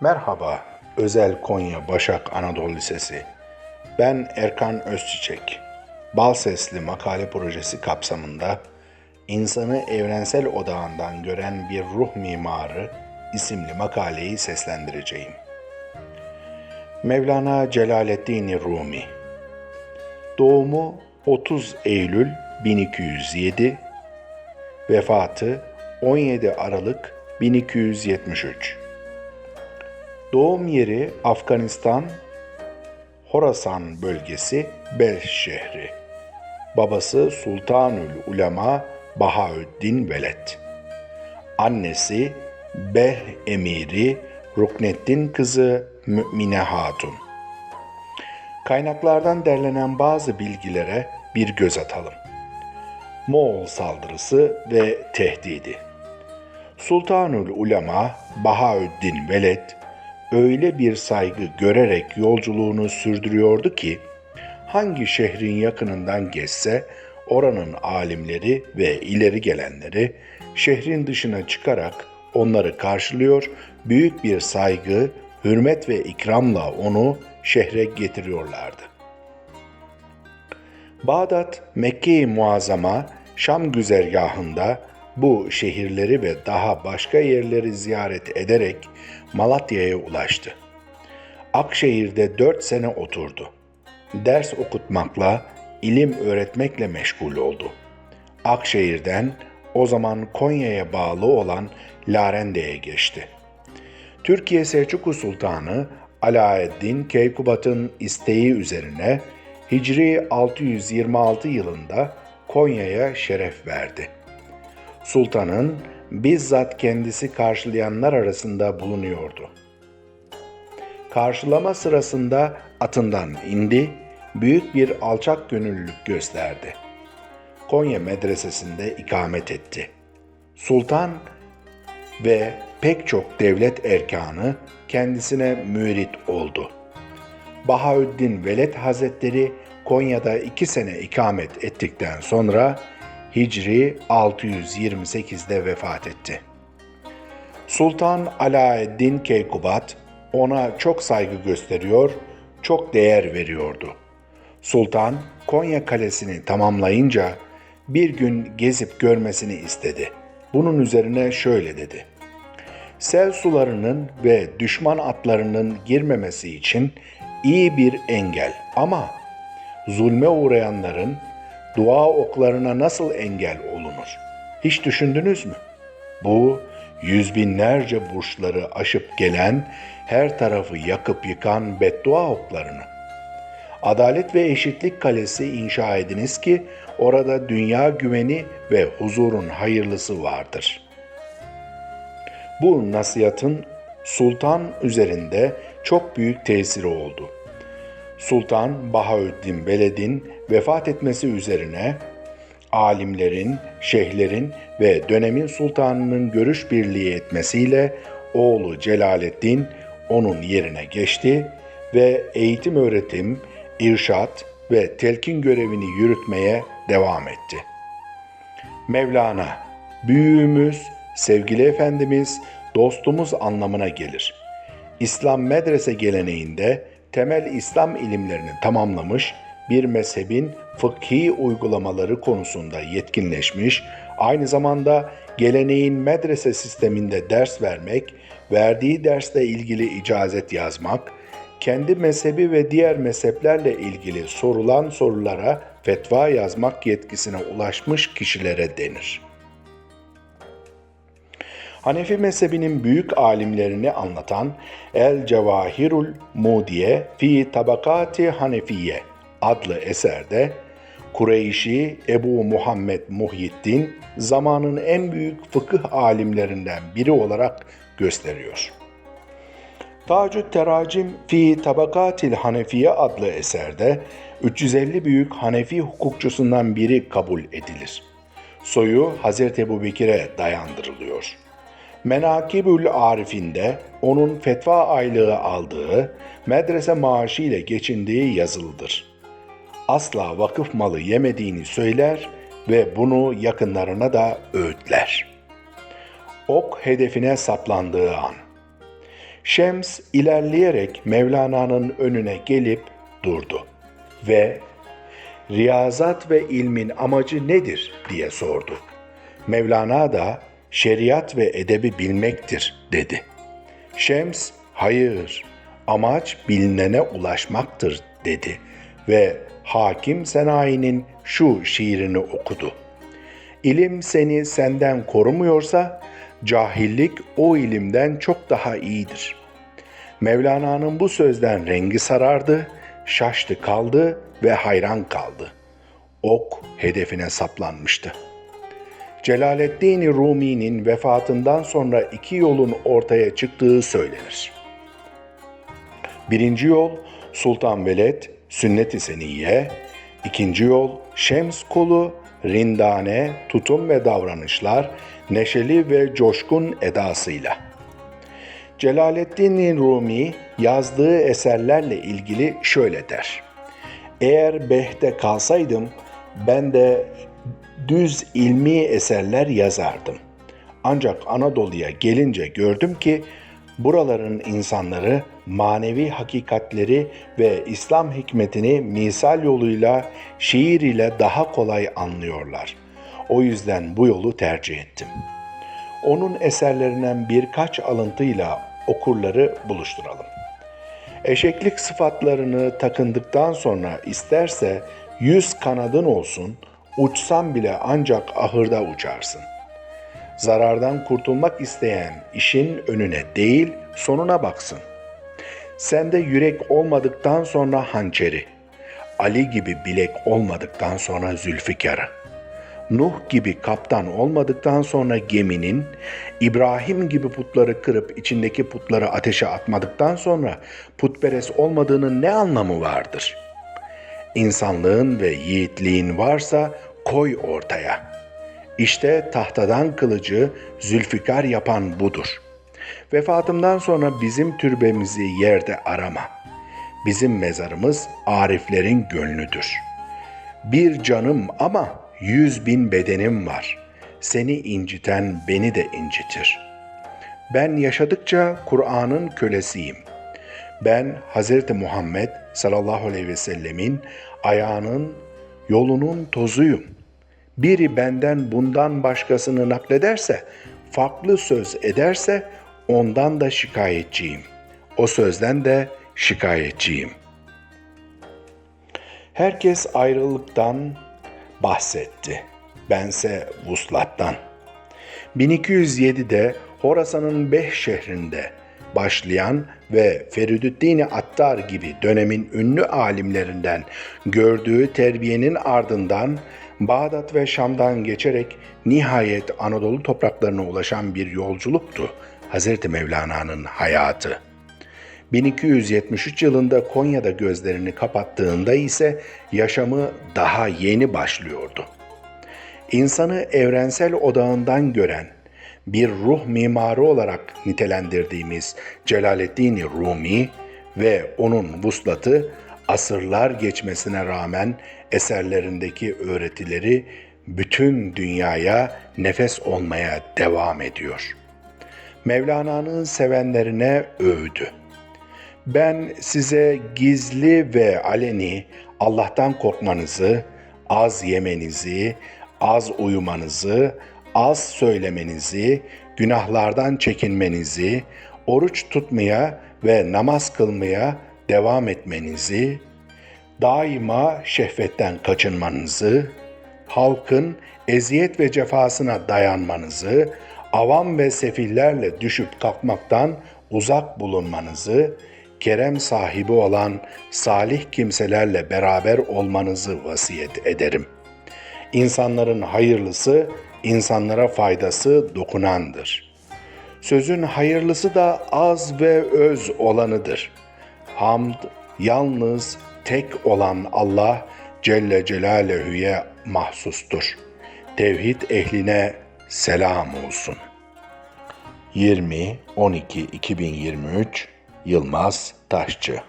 Merhaba, Özel Konya Başak Anadolu Lisesi. Ben Erkan Özçiçek. Bal Sesli Makale Projesi kapsamında insanı evrensel odağından gören bir ruh mimarı isimli makaleyi seslendireceğim. Mevlana Celaleddin Rumi Doğumu 30 Eylül 1207 Vefatı 17 Aralık 1273 Doğum yeri Afganistan, Horasan bölgesi Belh şehri. Babası Sultanül Ulema Bahaüddin Veled. Annesi Beh Emiri Rukneddin kızı Mümine Hatun. Kaynaklardan derlenen bazı bilgilere bir göz atalım. Moğol saldırısı ve tehdidi. Sultanül Ulema Bahaüddin Veled öyle bir saygı görerek yolculuğunu sürdürüyordu ki hangi şehrin yakınından geçse oranın alimleri ve ileri gelenleri şehrin dışına çıkarak onları karşılıyor, büyük bir saygı, hürmet ve ikramla onu şehre getiriyorlardı. Bağdat, Mekke-i Muazzama, Şam güzergahında bu şehirleri ve daha başka yerleri ziyaret ederek Malatya'ya ulaştı. Akşehir'de dört sene oturdu. Ders okutmakla, ilim öğretmekle meşgul oldu. Akşehir'den o zaman Konya'ya bağlı olan Larende'ye geçti. Türkiye Selçuklu Sultanı Alaeddin Keykubat'ın isteği üzerine Hicri 626 yılında Konya'ya şeref verdi. Sultanın bizzat kendisi karşılayanlar arasında bulunuyordu. Karşılama sırasında atından indi, büyük bir alçak gönüllülük gösterdi. Konya medresesinde ikamet etti. Sultan ve pek çok devlet erkanı kendisine mürit oldu. Bahaüddin Veled Hazretleri Konya'da iki sene ikamet ettikten sonra Hicri 628'de vefat etti. Sultan Alaeddin Keykubat ona çok saygı gösteriyor, çok değer veriyordu. Sultan Konya Kalesi'ni tamamlayınca bir gün gezip görmesini istedi. Bunun üzerine şöyle dedi. Sel sularının ve düşman atlarının girmemesi için iyi bir engel ama zulme uğrayanların dua oklarına nasıl engel olunur? Hiç düşündünüz mü? Bu yüz binlerce burçları aşıp gelen, her tarafı yakıp yıkan beddua oklarını. Adalet ve eşitlik kalesi inşa ediniz ki orada dünya güveni ve huzurun hayırlısı vardır. Bu nasihatın sultan üzerinde çok büyük tesiri oldu. Sultan Bahaüddin Veled'in vefat etmesi üzerine alimlerin, şeyhlerin ve dönemin sultanının görüş birliği etmesiyle oğlu Celaleddin onun yerine geçti ve eğitim öğretim, irşat ve telkin görevini yürütmeye devam etti. Mevlana, büyüğümüz, sevgili efendimiz, dostumuz anlamına gelir. İslam medrese geleneğinde temel İslam ilimlerini tamamlamış, bir mezhebin fıkhi uygulamaları konusunda yetkinleşmiş, aynı zamanda geleneğin medrese sisteminde ders vermek, verdiği dersle ilgili icazet yazmak, kendi mezhebi ve diğer mezheplerle ilgili sorulan sorulara fetva yazmak yetkisine ulaşmış kişilere denir. Hanefi mezhebinin büyük alimlerini anlatan El Cevahirul Mudiye fi Tabakati Hanefiye adlı eserde Kureyşi Ebu Muhammed Muhyiddin zamanın en büyük fıkıh alimlerinden biri olarak gösteriyor. Tacü Teracim fi Tabakatil Hanefiye adlı eserde 350 büyük Hanefi hukukçusundan biri kabul edilir. Soyu Hazreti Ebu Bekir'e dayandırılıyor. Menakibül Arif'inde onun fetva aylığı aldığı, medrese maaşı ile geçindiği yazılıdır. Asla vakıf malı yemediğini söyler ve bunu yakınlarına da öğütler. Ok hedefine saplandığı an. Şems ilerleyerek Mevlana'nın önüne gelip durdu ve riyazat ve ilmin amacı nedir diye sordu. Mevlana da şeriat ve edebi bilmektir dedi. Şems hayır amaç bilinene ulaşmaktır dedi ve Hakim Senayi'nin şu şiirini okudu. İlim seni senden korumuyorsa cahillik o ilimden çok daha iyidir. Mevlana'nın bu sözden rengi sarardı, şaştı kaldı ve hayran kaldı. Ok hedefine saplanmıştı. Celaleddin Rumi'nin vefatından sonra iki yolun ortaya çıktığı söylenir. Birinci yol Sultan Veled, Sünnet-i Seniyye, ikinci yol Şems kolu, rindane, tutum ve davranışlar, neşeli ve coşkun edasıyla. Celaleddin Rumi yazdığı eserlerle ilgili şöyle der. Eğer Beh'te kalsaydım ben de düz ilmi eserler yazardım. Ancak Anadolu'ya gelince gördüm ki buraların insanları manevi hakikatleri ve İslam hikmetini misal yoluyla, şiir ile daha kolay anlıyorlar. O yüzden bu yolu tercih ettim. Onun eserlerinden birkaç alıntıyla okurları buluşturalım. Eşeklik sıfatlarını takındıktan sonra isterse yüz kanadın olsun, uçsan bile ancak ahırda uçarsın. Zarardan kurtulmak isteyen işin önüne değil sonuna baksın. Sende yürek olmadıktan sonra hançeri, Ali gibi bilek olmadıktan sonra Zülfikar'ı, Nuh gibi kaptan olmadıktan sonra geminin, İbrahim gibi putları kırıp içindeki putları ateşe atmadıktan sonra putperest olmadığının ne anlamı vardır? İnsanlığın ve yiğitliğin varsa koy ortaya. İşte tahtadan kılıcı Zülfikar yapan budur. Vefatımdan sonra bizim türbemizi yerde arama. Bizim mezarımız ariflerin gönlüdür. Bir canım ama yüz bin bedenim var. Seni inciten beni de incitir. Ben yaşadıkça Kur'an'ın kölesiyim. Ben Hz. Muhammed sallallahu aleyhi ve sellemin ayağının, yolunun tozuyum. Biri benden bundan başkasını naklederse, farklı söz ederse ondan da şikayetçiyim. O sözden de şikayetçiyim. Herkes ayrılıktan bahsetti. Bense vuslattan. 1207'de Horasan'ın Beh şehrinde başlayan ve Feridüddin Attar gibi dönemin ünlü alimlerinden gördüğü terbiyenin ardından Bağdat ve Şam'dan geçerek nihayet Anadolu topraklarına ulaşan bir yolculuktu Hz. Mevlana'nın hayatı. 1273 yılında Konya'da gözlerini kapattığında ise yaşamı daha yeni başlıyordu. İnsanı evrensel odağından gören, bir ruh mimarı olarak nitelendirdiğimiz Celaleddin Rumi ve onun vuslatı asırlar geçmesine rağmen eserlerindeki öğretileri bütün dünyaya nefes olmaya devam ediyor. Mevlana'nın sevenlerine övdü. Ben size gizli ve aleni Allah'tan korkmanızı, az yemenizi, az uyumanızı, az söylemenizi, günahlardan çekinmenizi, oruç tutmaya ve namaz kılmaya devam etmenizi, daima şehvetten kaçınmanızı, halkın eziyet ve cefasına dayanmanızı, avam ve sefillerle düşüp kalkmaktan uzak bulunmanızı, kerem sahibi olan salih kimselerle beraber olmanızı vasiyet ederim. İnsanların hayırlısı, insanlara faydası dokunandır. Sözün hayırlısı da az ve öz olanıdır. Hamd yalnız tek olan Allah Celle Celaluhu'ya mahsustur. Tevhid ehline selam olsun. 20 12 2023 Yılmaz Taşçı